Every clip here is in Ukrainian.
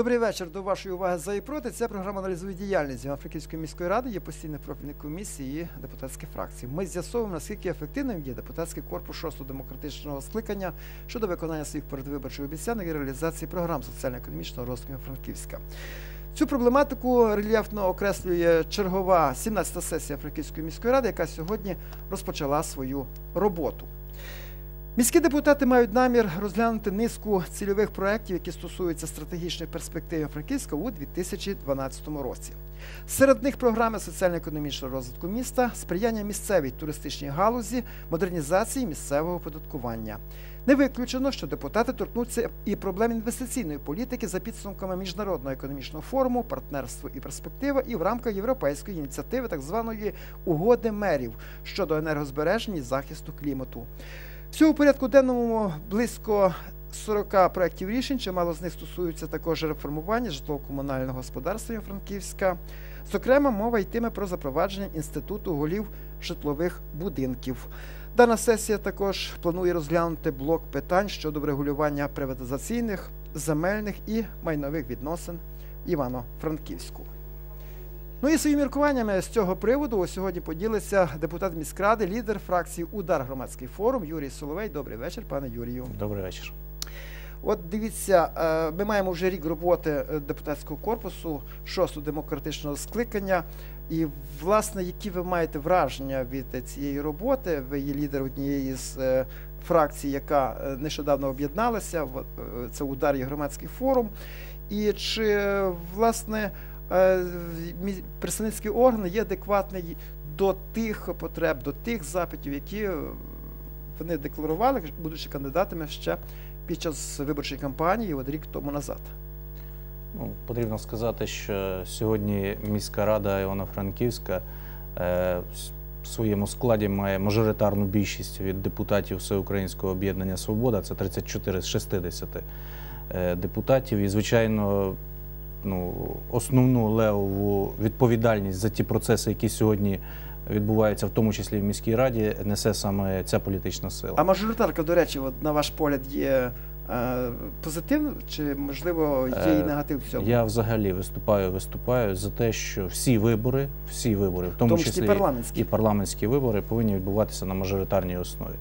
Добрий вечір. До вашої уваги за і проти. Ця програма аналізує діяльність Івано-Франківської міської ради, є постійних профільних комісій і депутатських фракцій. Ми з'ясовуємо, наскільки ефективним є депутатський корпус шостого демократичного скликання щодо виконання своїх передвиборчих обіцянок і реалізації програм соціально-економічного розвитку Франківська. Цю проблематику рельєфно окреслює чергова 17-та сесія Франківської міської ради, яка сьогодні розпочала свою роботу. Міські депутати мають намір розглянути низку цільових проєктів, які стосуються стратегічної перспективи Франківська у 2012 році. Серед них програми соціально-економічного розвитку міста, сприяння місцевій туристичній галузі, модернізації місцевого оподаткування. Не виключено, що депутати торкнуться і проблем інвестиційної політики за підсумками міжнародного економічного форуму, партнерство і перспектива, і в рамках європейської ініціативи так званої угоди мерів щодо енергозбереження і захисту клімату. Всього у порядку денному близько 40 проєктів рішень, чимало з них стосуються також реформування житлово-комунального господарства Франківська. Зокрема, мова йтиме про запровадження інституту голів житлових будинків. Дана сесія також планує розглянути блок питань щодо врегулювання приватизаційних, земельних і майнових відносин Івано-Франківську. Ну і своїми міркуваннями з цього приводу сьогодні поділиться депутат міськради, лідер фракції Удар громадський форум Юрій Соловей. Добрий вечір, пане Юрію. Добрий вечір. От дивіться, е, ми маємо вже рік роботи е, депутатського корпусу, шостого демократичного скликання. І, власне, які ви маєте враження від цієї роботи? Ви є лідер однієї з е, фракцій, яка нещодавно об'єдналася. Це удар і громадський форум. І чи власне представницький орган є адекватний до тих потреб, до тих запитів, які вони декларували, будучи кандидатами ще під час виборчої кампанії, от рік тому назад. Ну, Потрібно сказати, що сьогодні міська рада Івано-Франківська е, в своєму складі має мажоритарну більшість від депутатів Всеукраїнського об'єднання Свобода, це 34 з 60 е, депутатів. І, звичайно, ну, основну левову відповідальність за ті процеси, які сьогодні відбуваються, в тому числі в міській раді, несе саме ця політична сила. А мажоритарка, до речі, от на ваш погляд, є е, позитивно чи можливо є і негатив в цьому? Я взагалі виступаю, виступаю за те, що всі вибори, всі вибори, в тому, в тому числі парламентські. і парламентські вибори, повинні відбуватися на мажоритарній основі,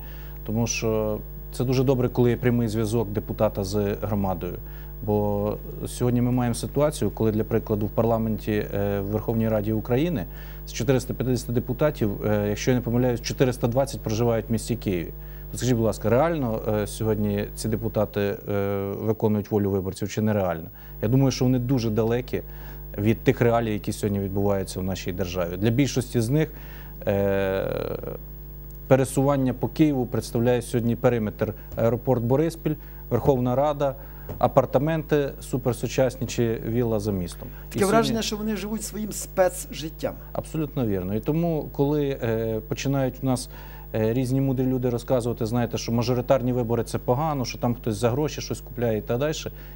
тому що це дуже добре, коли є прямий зв'язок депутата з громадою. Бо сьогодні ми маємо ситуацію, коли для прикладу в парламенті е, в Верховній Раді України з 450 депутатів, е, якщо я не помиляюсь, 420 проживають в місті Києві. Скажіть, будь ласка, реально е, сьогодні ці депутати виконують волю виборців чи нереально? Я думаю, що вони дуже далекі від тих реалій, які сьогодні відбуваються в нашій державі. Для більшості з них пересування по Києву представляє сьогодні периметр аеропорт Бориспіль, Верховна Рада апартаменти суперсучасні чи вілла за містом. Таке і враження, що вони живуть своїм спецжиттям. Абсолютно вірно. І тому, коли е, починають у нас е, різні мудрі люди розказувати, знаєте, що мажоритарні вибори це погано, що там хтось за гроші щось купляє і так далі.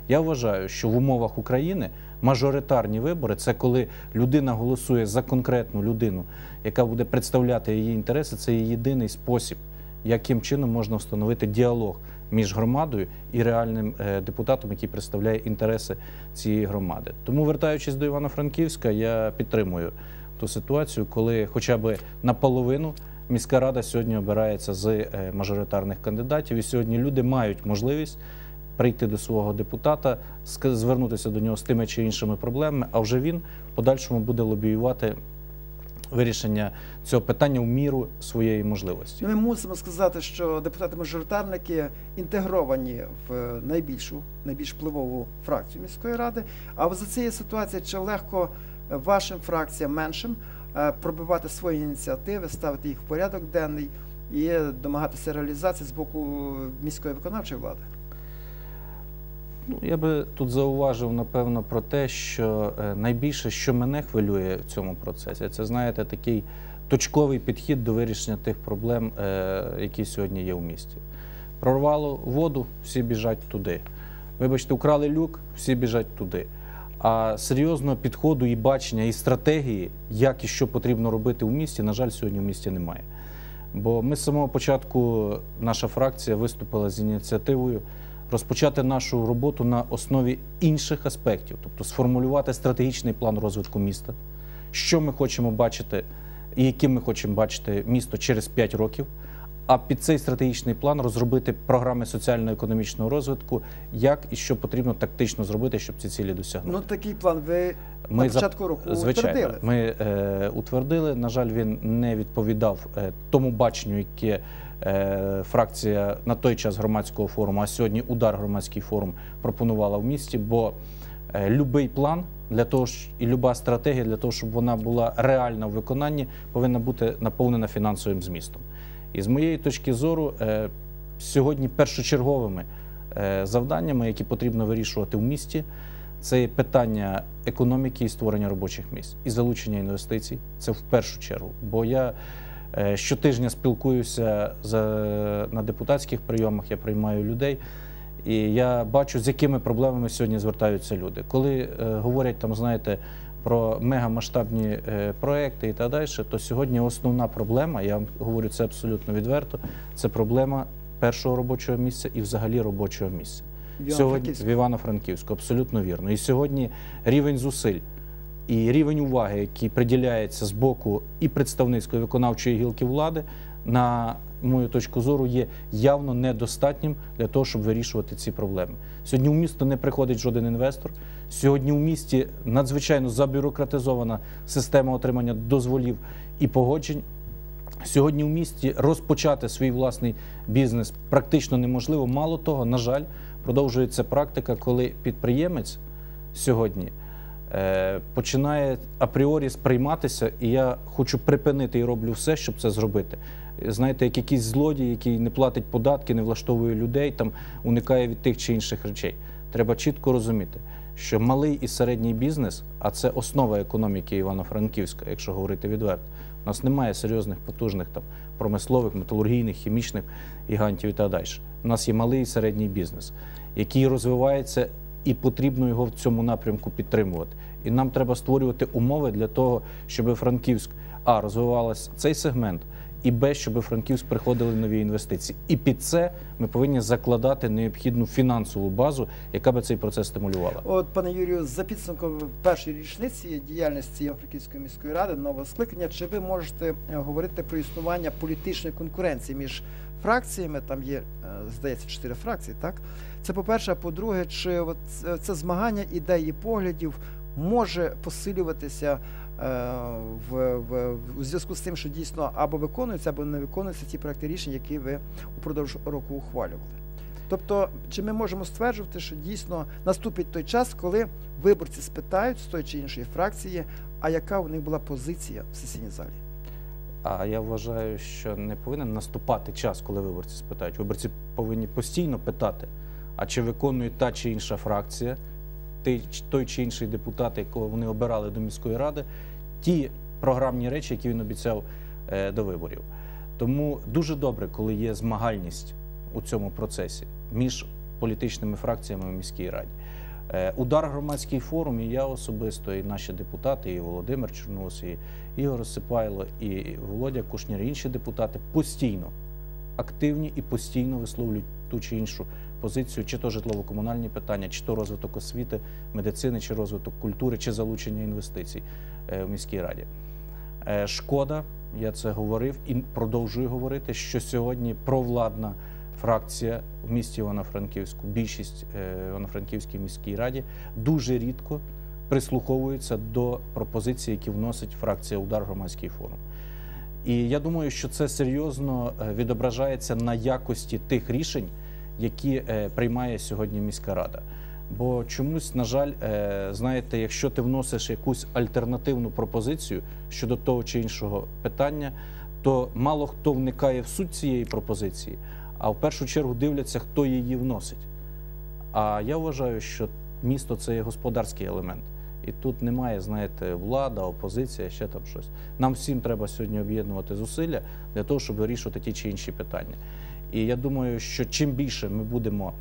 Я вважаю, що в умовах України мажоритарні вибори це коли людина голосує за конкретну людину, яка буде представляти її інтереси. Це є єдиний спосіб, яким чином можна встановити діалог між громадою і реальним е, депутатом, який представляє інтереси цієї громади. Тому, вертаючись до Івано-Франківська, я підтримую ту ситуацію, коли хоча б наполовину міська рада сьогодні обирається з е, мажоритарних кандидатів, і сьогодні люди мають можливість. Прийти до свого депутата, звернутися до нього з тими чи іншими проблемами, а вже він в подальшому буде лобіювати вирішення цього питання в міру своєї можливості. Ми мусимо сказати, що депутати-мажоритарники інтегровані в найбільшу, найбільш впливову фракцію міської ради. А за цією ситуацією чи легко вашим фракціям меншим е, пробивати свої ініціативи, ставити їх в порядок денний і домагатися реалізації з боку міської виконавчої влади? Ну, я би тут зауважив, напевно, про те, що е, найбільше, що мене хвилює в цьому процесі, це знаєте, такий точковий підхід до вирішення тих проблем, е, які сьогодні є в місті. Прорвало воду, всі біжать туди. Вибачте, украли люк, всі біжать туди. А серйозного підходу і бачення, і стратегії, як і що потрібно робити в місті, на жаль, сьогодні в місті немає. Бо ми з самого початку, наша фракція виступила з ініціативою розпочати нашу роботу на основі інших аспектів, тобто сформулювати стратегічний план розвитку міста, що ми хочемо бачити і яким ми хочемо бачити місто через 5 років. А під цей стратегічний план розробити програми соціально-економічного розвитку, як і що потрібно тактично зробити, щоб ці цілі досягнути. Ну такий план ви Ми на початку року Звичайно, утвердили. ми е, утвердили. На жаль, він не відповідав е, тому баченню, яке фракція на той час громадського форуму, а сьогодні удар громадський форум пропонувала в місті. Бо е, любий план для того і люба стратегія для того, щоб вона була реальна в виконанні, повинна бути наповнена фінансовим змістом. І з моєї точки зору, е, сьогодні першочерговими е, завданнями, які потрібно вирішувати в місті, це питання економіки і створення робочих місць і залучення інвестицій. Це в першу чергу. Бо я е, щотижня спілкуюся за, на депутатських прийомах, я приймаю людей. І я бачу, з якими проблемами сьогодні звертаються люди. Коли е, говорять там, знаєте, про мегамасштабні е, проекти і так далі, то сьогодні основна проблема, я вам говорю це абсолютно відверто, це проблема першого робочого місця і взагалі робочого місця. Сьогодні в Івано-Франківську, абсолютно вірно. І сьогодні рівень зусиль і рівень уваги, який приділяється з боку і представницької виконавчої гілки влади, на мою точку зору, є явно недостатнім для того, щоб вирішувати ці проблеми. Сьогодні в місто не приходить жоден інвестор. Сьогодні в місті надзвичайно забюрократизована система отримання дозволів і погоджень. Сьогодні в місті розпочати свій власний бізнес практично неможливо. Мало того, на жаль, продовжується практика, коли підприємець сьогодні починає апріорі сприйматися, і я хочу припинити і роблю все, щоб це зробити. Знаєте, як якийсь злодій, який не платить податки, не влаштовує людей, там уникає від тих чи інших речей. Треба чітко розуміти, що малий і середній бізнес, а це основа економіки Івано-Франківська, якщо говорити відверто. У нас немає серйозних потужних там промислових, металургійних, хімічних гігантів і так далі. У нас є малий і середній бізнес, який розвивається, і потрібно його в цьому напрямку підтримувати. І нам треба створювати умови для того, щоб Франківськ а розвивалася цей сегмент, і Б, щоб Франківськ приходили нові інвестиції. І під це ми повинні закладати необхідну фінансову базу, яка би цей процес стимулювала. От, пане Юрію, за підсумком першої річниці діяльності Івано-Франківської міської ради нового скликання, чи ви можете е, говорити про існування політичної конкуренції між фракціями? Там є, е, здається, чотири фракції, так? Це по-перше, а по-друге, чи от це- змагання ідей і поглядів може посилюватися е, в, в, у зв'язку з тим, що дійсно або виконуються, або не виконуються ті проекти рішень, які ви упродовж року ухвалювали? Тобто, чи ми можемо стверджувати, що дійсно наступить той час, коли виборці спитають з тої чи іншої фракції, а яка у них була позиція в сесійній залі? А я вважаю, що не повинен наступати час, коли виборці спитають. Виборці повинні постійно питати, а чи виконує та чи інша фракція, той, чи інший депутат, якого вони обирали до міської ради, ті програмні речі, які він обіцяв е, до виборів. Тому дуже добре, коли є змагальність у цьому процесі між політичними фракціями в міській раді. Е, Удар громадський форум, і я особисто, і наші депутати, і Володимир Чорнос, і Ігор Сипайло, і Володя Кушнір, і інші депутати постійно активні і постійно висловлюють ту чи іншу позицію, чи то житлово-комунальні питання, чи то розвиток освіти, медицини, чи розвиток культури, чи залучення інвестицій е, в міській раді. Е, Шкода, я це говорив і продовжую говорити, що сьогодні провладна фракція в місті Івано-Франківську, більшість е, Івано-Франківській міській раді дуже рідко прислуховуються до пропозицій, які вносить фракція Удар громадський форум. І я думаю, що це серйозно е, відображається на якості тих рішень, які е, приймає сьогодні міська рада. Бо чомусь, на жаль, знаєте, якщо ти вносиш якусь альтернативну пропозицію щодо того чи іншого питання, то мало хто вникає в суть цієї пропозиції, а в першу чергу дивляться, хто її вносить. А я вважаю, що місто це є господарський елемент. І тут немає, знаєте, влада, опозиція, ще там щось. Нам всім треба сьогодні об'єднувати зусилля для того, щоб вирішувати ті чи інші питання. І я думаю, що чим більше ми будемо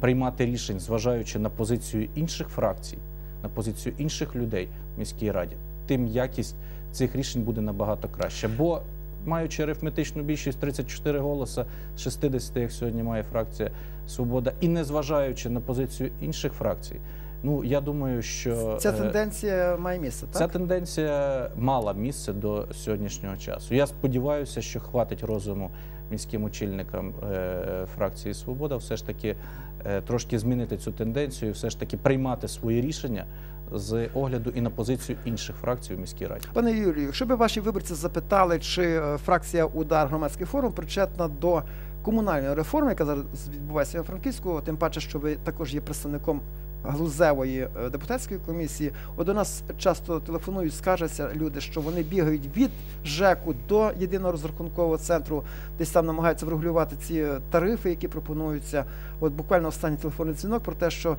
приймати рішень, зважаючи на позицію інших фракцій, на позицію інших людей в міській раді, тим якість цих рішень буде набагато краще. Бо маючи арифметичну більшість 34 голоса з 60, як сьогодні має фракція Свобода, і не зважаючи на позицію інших фракцій. Ну я думаю, що Ця е, тенденція має місце, Ця тенденція мала місце до сьогоднішнього часу. Я сподіваюся, що хватить розуму міським очільникам е, фракції Свобода все ж таки е, трошки змінити цю тенденцію, все ж таки приймати свої рішення з огляду і на позицію інших фракцій у міській раді. Пане Юрію, якщо би ваші виборці запитали, чи е, фракція Удар громадський форум причетна до комунальної реформи, яка зараз відбувається у Франківську, тим паче, що ви також є представником глузевої е, депутатської комісії. От до нас часто телефонують, скаржаться люди, що вони бігають від ЖЕКу до єдиного розрахункового центру, десь там намагаються врегулювати ці е, тарифи, які пропонуються. От буквально останній телефонний дзвінок про те, що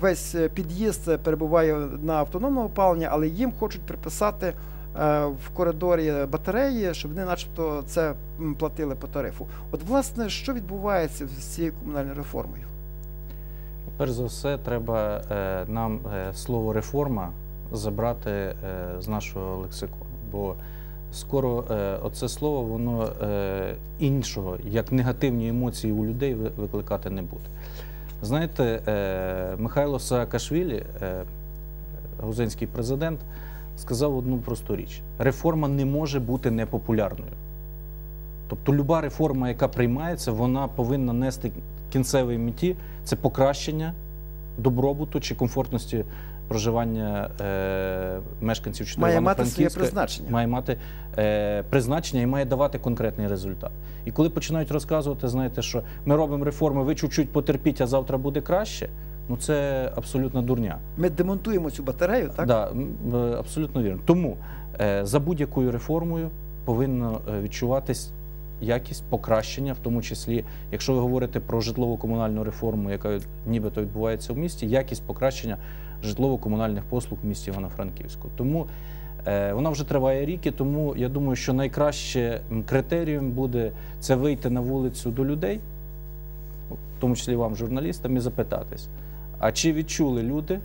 весь е, під'їзд перебуває на автономному опаленні, але їм хочуть приписати е, в коридорі батареї, щоб вони, начебто, це платили по тарифу. От, власне, що відбувається з цією комунальною реформою? Перш за все, треба е, нам е, слово реформа забрати е, з нашого лексикону, бо скоро е, оце слово воно е, іншого, як негативні емоції у людей викликати не буде. Знаєте, е, Михайло Саакашвілі, е, грузинський президент, сказав одну просту річ: реформа не може бути непопулярною. Тобто люба реформа, яка приймається, вона повинна нести кінцевій меті це покращення добробуту чи комфортності проживання е, мешканців Має мати своє призначення. має мати е, призначення і має давати конкретний результат. І коли починають розказувати, знаєте, що ми робимо реформи, ви чуть-чуть потерпіть, а завтра буде краще. Ну це абсолютна дурня. Ми демонтуємо цю батарею, так? Да, е, абсолютно вірно. Тому е, за будь-якою реформою повинно е, відчуватись якість покращення, в тому числі, якщо ви говорите про житлово-комунальну реформу, яка нібито відбувається в місті, якість покращення житлово-комунальних послуг в місті Івано-Франківську. Тому е, вона вже триває ріки, тому я думаю, що найкраще критерієм буде це вийти на вулицю до людей, в тому числі вам, журналістам, і запитатись, а чи відчули люди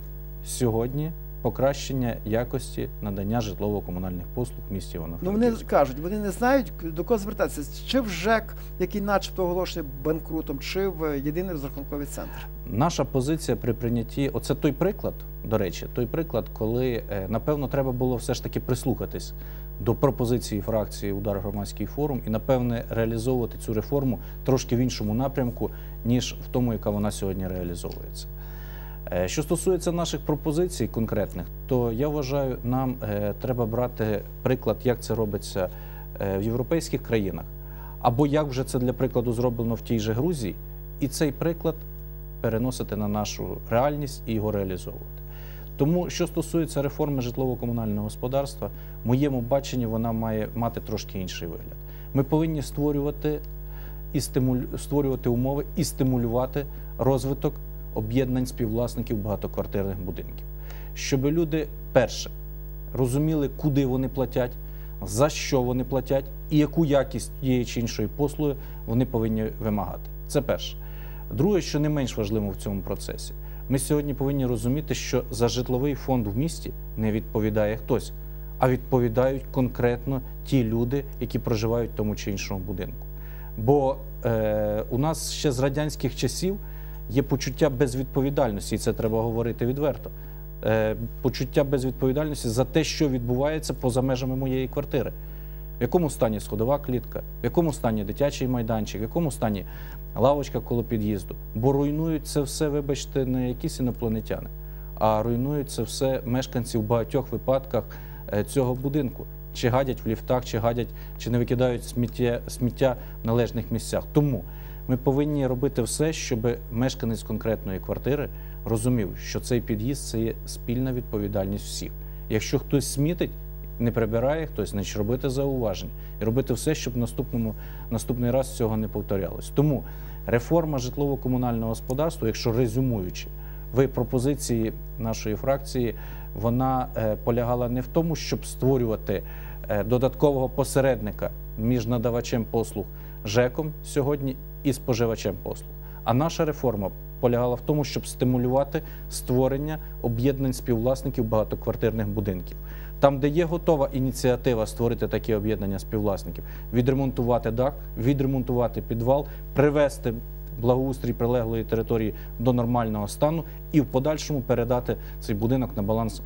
сьогодні покращення якості надання житлово-комунальних послуг в місті Ну Івано-Франківську? вони кажуть, вони не знають до кого звертатися, чи в ЖЕК, який начебто оголошений банкрутом, чи в єдиний розрахунковий центр. Наша позиція при прийнятті, оце той приклад, до речі, той приклад, коли е, напевно треба було все ж таки прислухатись до пропозиції фракції Удар громадський форум і напевне реалізовувати цю реформу трошки в іншому напрямку, ніж в тому, яка вона сьогодні реалізовується. Е, Що стосується наших пропозицій конкретних, то я вважаю, нам е, треба брати приклад, як це робиться е, в європейських країнах, або як вже це для прикладу зроблено в тій же Грузії, і цей приклад переносити на нашу реальність і його реалізовувати. Тому, що стосується реформи житлово-комунального господарства, в моєму баченні вона має мати трошки інший вигляд. Ми повинні створювати і стимулю... створювати умови і стимулювати розвиток об'єднань співвласників багатоквартирних будинків, щоб люди перше розуміли, куди вони платять, за що вони платять і яку якість тієї чи іншої послуги вони повинні вимагати. Це перше. Друге, що не менш важливо в цьому процесі, ми сьогодні повинні розуміти, що за житловий фонд в місті не відповідає хтось, а відповідають конкретно ті люди, які проживають в тому чи іншому будинку. Бо е, у нас ще з радянських часів є почуття безвідповідальності, і це треба говорити відверто. Е, почуття безвідповідальності за те, що відбувається поза межами моєї квартири. В якому стані сходова клітка, в якому стані дитячий майданчик, в якому стані лавочка коло під'їзду. Бо руйнують це все, вибачте, не якісь інопланетяни, а руйнують це все мешканці в багатьох випадках е, цього будинку. Чи гадять в ліфтах, чи гадять, чи не викидають сміття, сміття в належних місцях. Тому ми повинні робити все, щоб мешканець конкретної квартири розумів, що цей під'їзд це є спільна відповідальність всіх. Якщо хтось смітить, не прибирає хтось, значить робити зауваження і робити все, щоб наступному наступний раз цього не повторялось. Тому реформа житлово-комунального господарства, якщо резюмуючи, ви пропозиції нашої фракції, вона е, полягала не в тому, щоб створювати е, додаткового посередника між надавачем послуг ЖЕКом сьогодні і споживачем послуг. А наша реформа полягала в тому, щоб стимулювати створення об'єднань співвласників багатоквартирних будинків, Там, де є готова ініціатива створити такі об'єднання співвласників, відремонтувати дах, відремонтувати підвал, привести благоустрій прилеглої території до нормального стану і в подальшому передати цей будинок на баланс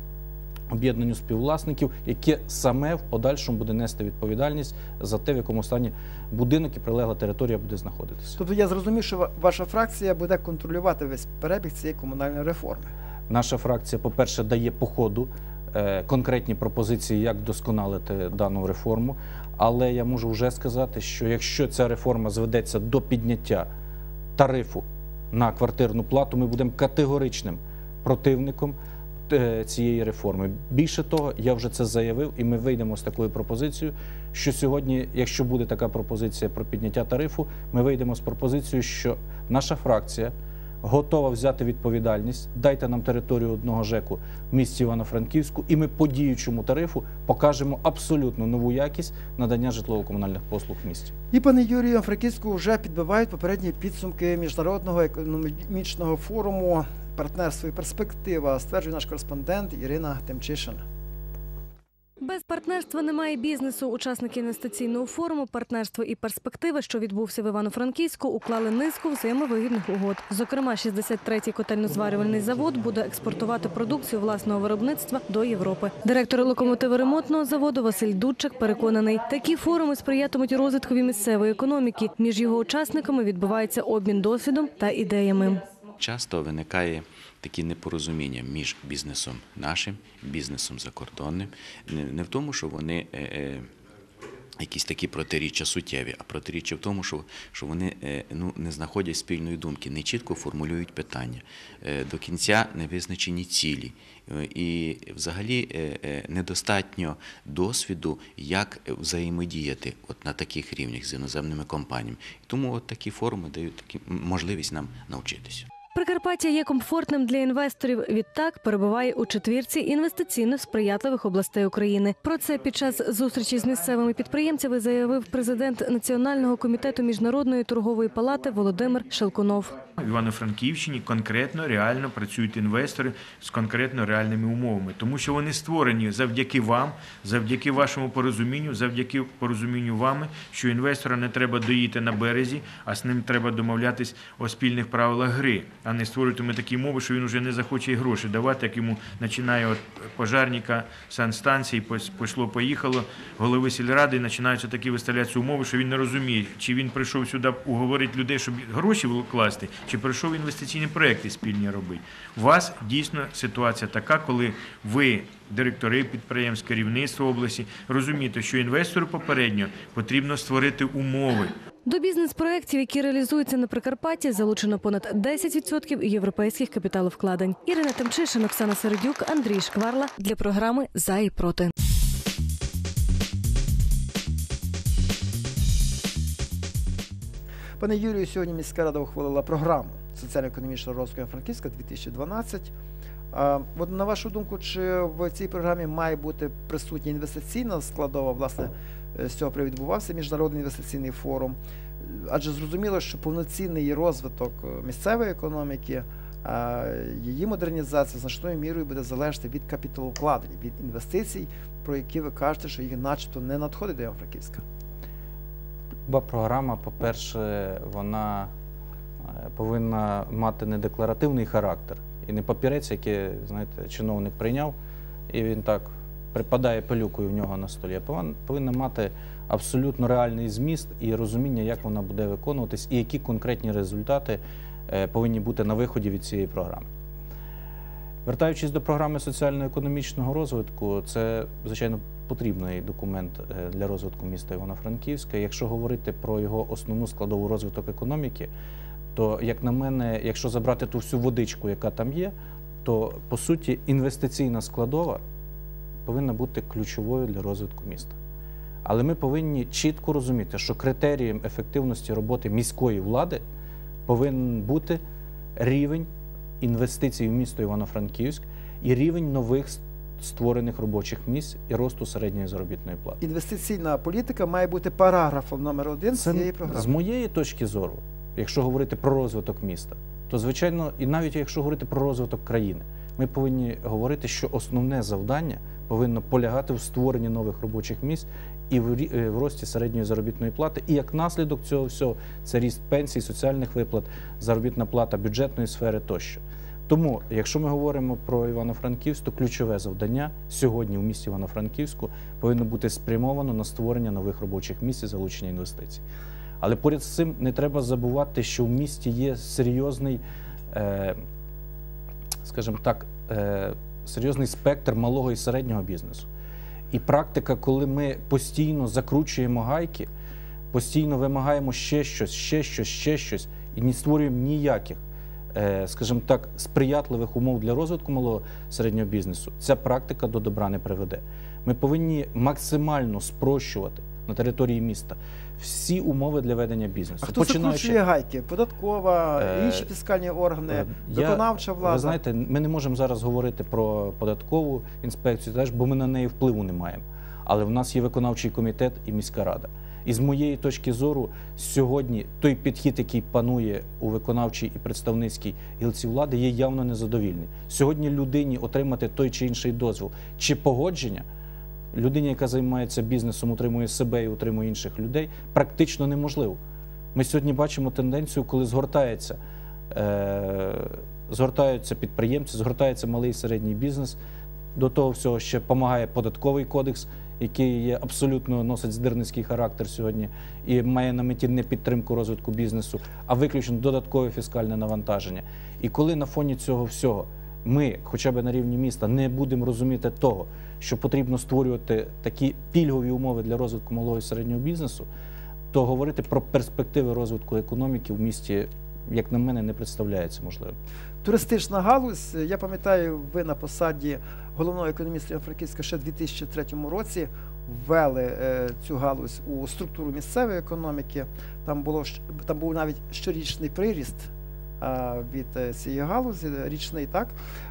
об'єднанню співвласників, яке саме в подальшому буде нести відповідальність за те, в якому стані будинок і прилегла територія буде знаходитися. Тобто я зрозумів, що ваша фракція буде контролювати весь перебіг цієї комунальної реформи. Наша фракція, по-перше, дає по ходу е, конкретні пропозиції, як вдосконалити дану реформу. Але я можу вже сказати, що якщо ця реформа зведеться до підняття тарифу на квартирну плату, ми будемо категоричним противником цієї реформи. Більше того, я вже це заявив, і ми вийдемо з такою пропозицією, що сьогодні, якщо буде така пропозиція про підняття тарифу, ми вийдемо з пропозицією, що наша фракція готова взяти відповідальність. Дайте нам територію одного ЖЕКу в місті Івано-Франківську, і ми по діючому тарифу покажемо абсолютно нову якість надання житлово-комунальних послуг в місті. І пане Юрію Франківську вже підбивають попередні підсумки міжнародного економічного форуму партнерство і перспектива, стверджує наш кореспондент Ірина Темчишин. Без партнерства немає бізнесу. Учасники інвестиційного форуму партнерство і перспективи, що відбувся в Івано-Франківську, уклали низку взаємовигідних угод. Зокрема, 63-й котельно-зварювальний завод буде експортувати продукцію власного виробництва до Європи. Директор локомотиво-ремонтного заводу Василь Дудчик переконаний, такі форуми сприятимуть розвиткові місцевої економіки. Між його учасниками відбувається обмін досвідом та ідеями. Часто виникає такі непорозуміння між бізнесом нашим, бізнесом закордонним. Не, в тому, що вони е, е, якісь такі протиріччя суттєві, а протиріччя в тому, що, що вони е, ну, не знаходять спільної думки, не чітко формулюють питання, до кінця не визначені цілі. І взагалі недостатньо досвіду, як взаємодіяти от на таких рівнях з іноземними компаніями. Тому от такі форуми дають такі можливість нам навчитися. Прикарпаття є комфортним для інвесторів. Відтак перебуває у четвірці інвестиційно сприятливих областей України. Про це під час зустрічі з місцевими підприємцями заявив президент Національного комітету міжнародної торгової палати Володимир Шелкунов. В Івано-Франківщині конкретно реально працюють інвестори з конкретно реальними умовами, тому що вони створені завдяки вам, завдяки вашому порозумінню, завдяки порозумінню вами, що інвестора не треба доїти на березі, а з ним треба домовлятись о спільних правилах гри, а не створювати такі умови, що він вже не захоче і гроші давати, як йому починає от пожарника санстанції, пішло, поїхало, голови сільради, і починаються такі виставляються умови, що він не розуміє, чи він прийшов сюди уговорити людей, щоб гроші вкласти, чи прийшов інвестиційні проекти спільні робити. У вас дійсно ситуація така, коли ви, директори підприємств, керівництво області, розумієте, що інвестору попередньо потрібно створити умови. До бізнес-проєктів, які реалізуються на Прикарпатті, залучено понад 10% європейських капіталовкладень. Ірина Темчишин, Оксана Середюк, Андрій Шкварла для програми За і проти. Пане Юрію, сьогодні міська рада ухвалила програму соціально-економічного розвитку Франківська 2012. От на вашу думку, чи в цій програмі має бути присутня інвестиційна складова? Власне, з цього приводу відбувався міжнародний інвестиційний форум. Адже зрозуміло, що повноцінний розвиток е, місцевої економіки, її модернізація значною мірою буде залежати від капіталовкладень, від інвестицій, про які ви кажете, що їх начебто не надходить до Івано-Франківська. Люба програма, по-перше, вона е, повинна мати не декларативний характер і не папірець, який, знаєте, чиновник прийняв, і він так припадає пилюкою в нього на столі. А повинна мати абсолютно реальний зміст і розуміння, як вона буде виконуватись, і які конкретні результати е, повинні бути на виході від цієї програми. Вертаючись до програми соціально-економічного розвитку, це, звичайно, потрібний документ е, для розвитку міста Івано-Франківська. Якщо говорити про його основну складову розвиток економіки, то, як на мене, якщо забрати ту всю водичку, яка там є, то по суті інвестиційна складова повинна бути ключовою для розвитку міста. Але ми повинні чітко розуміти, що критерієм ефективності роботи міської влади повинен бути рівень інвестицій в місто Івано-Франківськ і рівень нових створених робочих місць і росту середньої заробітної плати. Інвестиційна політика має бути параграфом номер один Це цієї програми. з моєї точки зору, якщо говорити про розвиток міста, то звичайно, і навіть якщо говорити про розвиток країни, ми повинні говорити, що основне завдання повинно полягати в створенні нових робочих місць і е, в рості середньої заробітної плати. І як наслідок цього всього це ріст пенсій, соціальних виплат, заробітна плата бюджетної сфери тощо. Тому, якщо ми говоримо про Івано-Франківськ, то ключове завдання сьогодні в місті Івано-Франківську повинно бути спрямовано на створення нових робочих місць і залучення інвестицій. Але поряд з цим не треба забувати, що в місті є серйозний, е, скажімо так, е, серйозний спектр малого і середнього бізнесу. І практика, коли ми постійно закручуємо гайки, постійно вимагаємо ще щось, ще щось, ще щось, і не створюємо ніяких, е, скажімо так, сприятливих умов для розвитку малого і середнього бізнесу, ця практика до добра не приведе. Ми повинні максимально спрощувати на території міста всі умови для ведення бізнесу. А хто закручує гайки? Податкова, Е, інші фіскальні органи, Е, виконавча влада. Ви знаєте, ми не можемо зараз говорити про податкову інспекцію, теж, бо ми на неї впливу не маємо. Але в нас є виконавчий комітет і міська рада. І з моєї точки зору, сьогодні той підхід, який панує у виконавчій і представницькій гілці влади, є явно незадовільний. Сьогодні людині отримати той чи інший дозвіл чи погодження. Людині, яка займається бізнесом, утримує себе і утримує інших людей, практично неможливо. Ми сьогодні бачимо тенденцію, коли згортається, е, згортаються підприємці, згортається малий і середній бізнес. До того всього ще допомагає податковий кодекс, який є абсолютно носить здирницький характер сьогодні і має на меті не підтримку розвитку бізнесу, а виключно додаткове фіскальне навантаження. І коли на фоні цього всього ми, хоча б на рівні міста, не будемо розуміти того, що потрібно створювати такі пільгові умови для розвитку малого і середнього бізнесу, то говорити про перспективи розвитку економіки в місті, як на мене, не представляється можливим. Туристична галузь. Я пам'ятаю, ви на посаді головного економіста Франківська ще в 2003 році ввели е, цю галузь у структуру місцевої економіки. Там було там був навіть щорічний приріст від е, цієї галузі, річний так.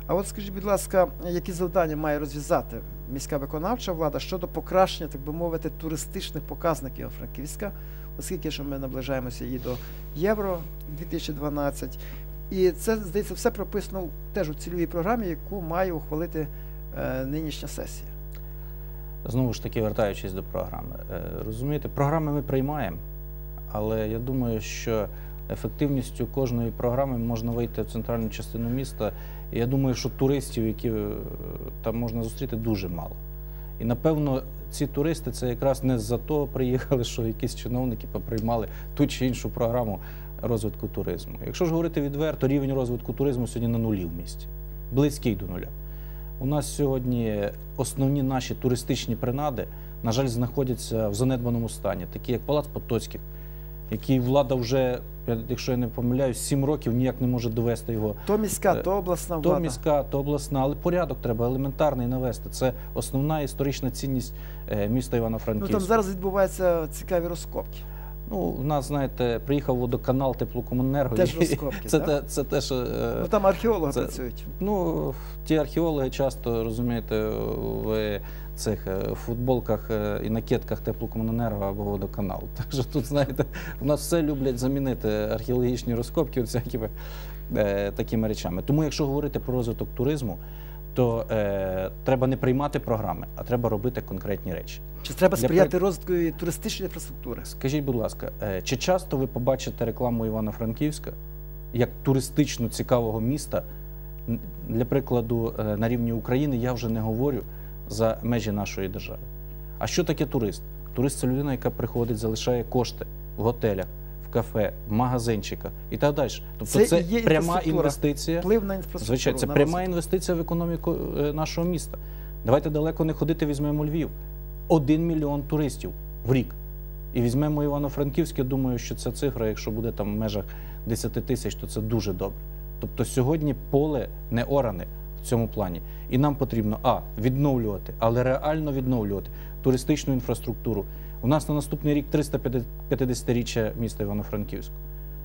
А от скажіть, будь ласка, які завдання має розв'язати міська виконавча влада щодо покращення, так би мовити, туристичних показників Франківська, оскільки що ми наближаємося і до Євро 2012. І це, здається, все прописано теж у цільовій програмі, яку має ухвалити е, нинішня сесія. Знову ж таки, вертаючись до програми, Е, розумієте, програми ми приймаємо, але я думаю, що ефективністю кожної програми можна вийти в центральну частину міста. Я думаю, що туристів, які е, там можна зустріти, дуже мало. І напевно, ці туристи це якраз не за того приїхали, що якісь чиновники поприймали ту чи іншу програму розвитку туризму. Якщо ж говорити відверто, рівень розвитку туризму сьогодні на нулі в місті, близький до нуля. У нас сьогодні основні наші туристичні принади, на жаль, знаходяться в занедбаному стані, такі як Палац Потоцьких, який влада вже, якщо я не помиляюсь, сім років ніяк не може довести його То міська, Е, то обласна то влада. міська, то обласна, але порядок треба елементарний навести. Це основна історична цінність е, міста Ну Івано-Франківська. там зараз відбуваються цікаві розкопки. Ну, у нас, знаєте, приїхав водоканал теплокомуненерго. Теж розкопки, Це, так? те- це теж. Ну там археологи це- працюють. Ну, ті археологи часто розумієте в цих е, футболках е, і накидках теплокомуненерго або водоканалу. Так що тут, знаєте, у нас все люблять замінити археологічні розкопки всякими е, такими речами. Тому, якщо говорити про розвиток туризму, то е, треба не приймати програми, а треба робити конкретні речі. Чи треба Для сприяти прик- розвитку туристичної інфраструктури? Скажіть, будь ласка, е, чи часто ви побачите рекламу Івано-Франківська як туристично цікавого міста? Для прикладу, е, на рівні України я вже не говорю за межі нашої держави. А що таке турист? Турист це людина, яка приходить, залишає кошти в готелях, в кафе, в магазинчиках і так далі. Тобто Це це, є пряма інвестиція. Вплив на інфраструктуру. Звичайно, це на пряма розвиток. інвестиція в економіку е, нашого міста. Давайте далеко не ходити, візьмемо Львів. Один мільйон туристів в рік. І візьмемо Івано-Франківськ, я думаю, що ця цифра, якщо буде там в межах 10 тисяч, то це дуже добре. Тобто сьогодні поле не оране в цьому плані. І нам потрібно а відновлювати, але реально відновлювати туристичну інфраструктуру. У нас на наступний рік 350-річчя міста Івано-Франківську.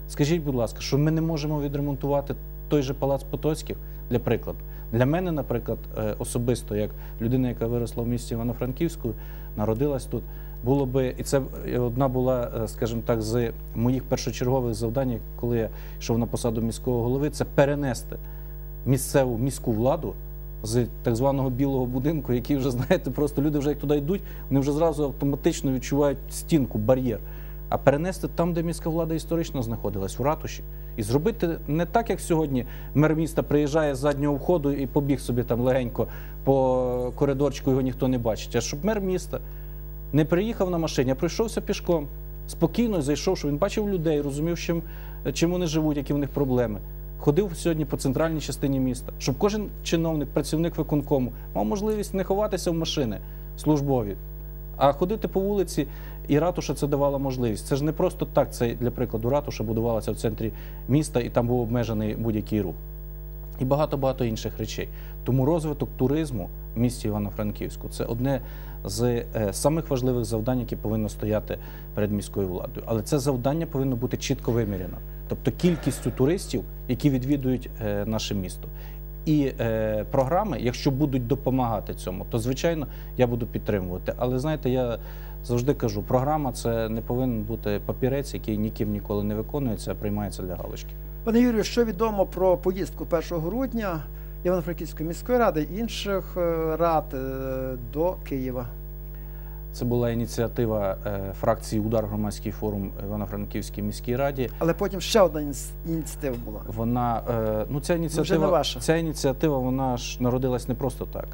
Скажіть, будь ласка, що ми не можемо відремонтувати той же палац Потоцьких для прикладу. Для мене, наприклад, е, особисто, як людина, яка виросла в місті Івано-Франківську, народилась тут, було би, і це одна була, е, скажімо так, з моїх першочергових завдань, коли я йшов на посаду міського голови, це перенести місцеву міську владу з так званого білого будинку, який вже знаєте, просто люди вже як туди йдуть, вони вже зразу автоматично відчувають стінку, бар'єр. А перенести там, де міська влада історично знаходилась, у ратуші, і зробити не так, як сьогодні мер міста приїжджає з заднього входу і побіг собі там легенько по коридорчику, його ніхто не бачить. А щоб мер міста не приїхав на машині, а пройшовся пішком. Спокійно зайшов, що він бачив людей, розумів, чим, чим вони живуть, які в них проблеми. Ходив сьогодні по центральній частині міста, щоб кожен чиновник, працівник виконкому мав можливість не ховатися в машини службові, а ходити по вулиці, і ратуша це давала можливість. Це ж не просто так. Це для прикладу, ратуша будувалася в центрі міста, і там був обмежений будь-який рух. І багато-багато інших речей. Тому розвиток туризму в місті Івано-Франківську це одне з е, самих важливих завдань, які повинно стояти перед міською владою. Але це завдання повинно бути чітко виміряно, тобто кількістю туристів, які відвідують е, наше місто. І е, програми, якщо будуть допомагати цьому, то звичайно я буду підтримувати. Але знаєте, я завжди кажу, програма це не повинен бути папірець, який ніким ніколи не виконується, а приймається для галочки. Пане Юрію, що відомо про поїздку 1 грудня Івано-Франківської міської ради і інших е, рад е, до Києва? Це була ініціатива е, фракції Удар громадський форум Івано-Франківській міській раді. Але потім ще одна ініціатива була. Вона е, ну ця вже ініціатива, не ваша. ця ініціатива вона ж народилась не просто так.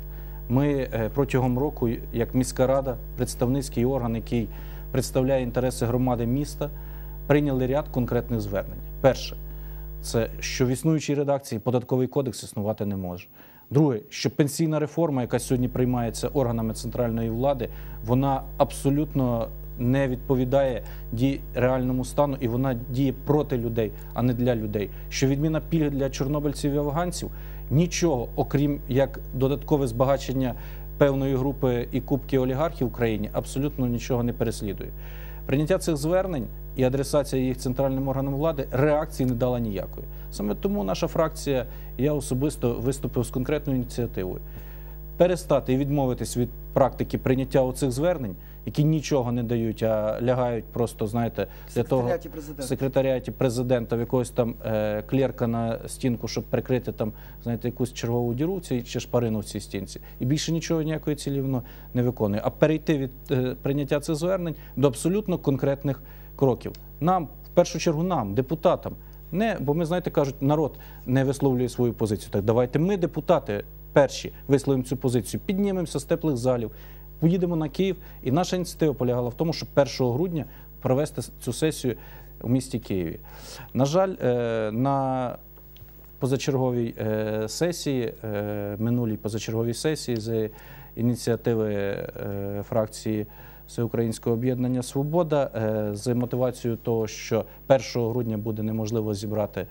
Ми е, протягом року, як міська рада, представницький орган, який представляє інтереси громади міста, прийняли ряд конкретних звернень. Перше, це що в існуючій редакції податковий кодекс існувати не може. Друге, що пенсійна реформа, яка сьогодні приймається органами центральної влади, вона абсолютно не відповідає реальному стану, і вона діє проти людей, а не для людей. Що відміна пільг для чорнобильців і афганців нічого, окрім як додаткове збагачення певної групи і кубки олігархів в Україні, абсолютно нічого не переслідує. Прийняття цих звернень і адресація їх центральним органам влади реакції не дала ніякої. Саме тому наша фракція, я особисто виступив з конкретною ініціативою перестати і відмовитись від практики прийняття оцих звернень, які нічого не дають, а лягають просто, знаєте, для того в секретаріаті президента в якогось там е, клерка на стінку, щоб прикрити там, знаєте, якусь чергову діру чи шпарину в цій стінці, і більше нічого ніякої цілі воно не виконує. А перейти від е, прийняття цих звернень до абсолютно конкретних кроків. Нам, в першу чергу, нам, депутатам, не, бо ми, знаєте, кажуть, народ не висловлює свою позицію. Так давайте ми, депутати, перші висловимо цю позицію, піднімемося з теплих залів, поїдемо на Київ. І наша ініціатива полягала в тому, щоб 1 грудня провести цю сесію у місті Києві. На жаль, е, на позачерговій е, сесії, е, минулій позачерговій сесії з ініціативи фракції Всеукраїнського об'єднання Свобода з мотивацією того, що 1 грудня буде неможливо зібрати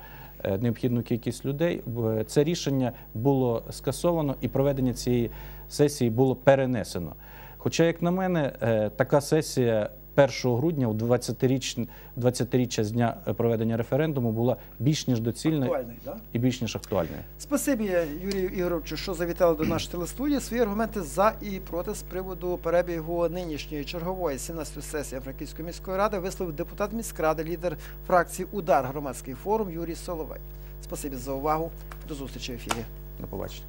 необхідну кількість людей. Це рішення було скасовано і проведення цієї сесії було перенесено. Хоча, як на мене, е, така сесія 1 грудня у 20-річ- 20-річчя з дня е, проведення референдуму була більш ніж доцільною і більш ніж актуальною. Спасибі, Юрію Ігоровичу, що завітали до нашої телестудії. Свої аргументи за і проти з приводу перебігу нинішньої чергової 17-ї сесії Франківської міської ради висловив депутат міськради, лідер фракції Удар громадський форум Юрій Соловей. Спасибі за увагу. До зустрічі в ефірі. До побачення.